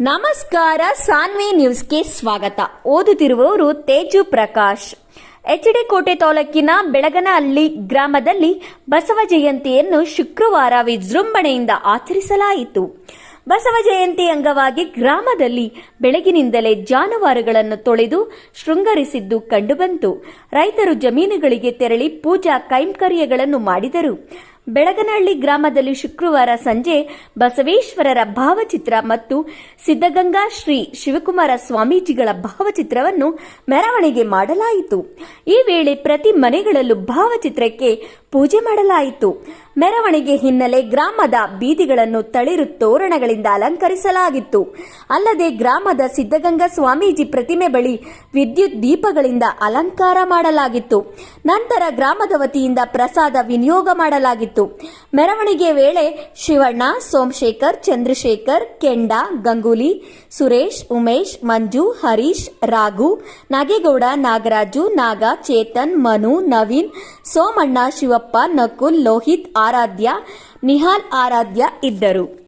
ನಮಸ್ಕಾರ, ಸಾನ್ವಿ ನ್ಯೂಸ್ಗೆ ಸ್ವಾಗತ. ಓದುತ್ತಿರುವವರು ತೇಜು ಪ್ರಕಾಶ್. ಎಚ್ ಎಚ್ಡಿ ಕೋಟೆ ತಾಲೂಕಿನ ಬೆಳಗನಹಳ್ಳಿ ಗ್ರಾಮದಲ್ಲಿ ಬಸವ ಜಯಂತಿಯನ್ನು ಶುಕ್ರವಾರ ವಿಜೃಂಭಣೆಯಿಂದ ಆಚರಿಸಲಾಯಿತು. ಬಸವ ಜಯಂತಿ ಅಂಗವಾಗಿ ಗ್ರಾಮದಲ್ಲಿ ಬೆಳಗಿನಿಂದಲೇ ಜಾನುವಾರುಗಳನ್ನು ತೊಳೆದು ಶೃಂಗರಿಸಿದ್ದು ಕಂಡುಬಂತು. ರೈತರು ಜಮೀನುಗಳಿಗೆ ತೆರಳಿ ಪೂಜಾ ಕೈಂಕರ್ಯಗಳನ್ನು ಮಾಡಿದರು. ಬೆಳಗನಹಳ್ಳಿ ಗ್ರಾಮದಲ್ಲಿ ಶುಕ್ರವಾರ ಸಂಜೆ ಬಸವೇಶ್ವರರ ಭಾವಚಿತ್ರ ಮತ್ತು ಸಿದ್ಧಗಂಗಾ ಶ್ರೀ ಶಿವಕುಮಾರ ಸ್ವಾಮೀಜಿಗಳ ಭಾವಚಿತ್ರವನ್ನು ಮೆರವಣಿಗೆ ಮಾಡಲಾಯಿತು. ಈ ವೇಳೆ ಪ್ರತಿ ಮನೆಗಳಲ್ಲೂ ಭಾವಚಿತ್ರಕ್ಕೆ ಪೂಜೆ ಮಾಡಲಾಯಿತು. ಮೆರವಣಿಗೆ ಹಿನ್ನೆಲೆ ಗ್ರಾಮದ ಬೀದಿಗಳನ್ನು ತಳಿರು ತೋರಣಗಳಿಂದ ಅಲಂಕರಿಸಲಾಗಿತ್ತು. ಅಲ್ಲದೆ ಗ್ರಾಮದ ಸಿದ್ಧಗಂಗಾ ಸ್ವಾಮೀಜಿ ಪ್ರತಿಮೆ ಬಳಿ ವಿದ್ಯುತ್ ದೀಪಗಳಿಂದ ಅಲಂಕಾರ ಮಾಡಲಾಗಿತ್ತು. ನಂತರ ಗ್ರಾಮದ ವತಿಯಿಂದ ಪ್ರಸಾದ ವಿನಿಯೋಗ ಮಾಡಲಾಗಿತ್ತು. ಮೆರವಣಿಗೆ ವೇಳೆ ಶಿವಣ್ಣ, ಸೋಮಶೇಖರ್, ಚಂದ್ರಶೇಖರ್, ಕೆಂಡ, ಗಂಗೂಲಿ, ಸುರೇಶ್, ಉಮೇಶ್, ಮಂಜು, ಹರೀಶ್, ರಾಘು, ನಾಗೇಗೌಡ, ನಾಗರಾಜು, ನಾಗ, ಚೇತನ್, ಮನು, ನವೀನ್, ಸೋಮಣ್ಣ, ಶಿವಪ್ಪ ನಕುಲ್ ಲೋಹಿತ್ ಆರಾಧ್ಯ ನಿಹಾಲ್ ಆರಾಧ್ಯ ಇದ್ದರು.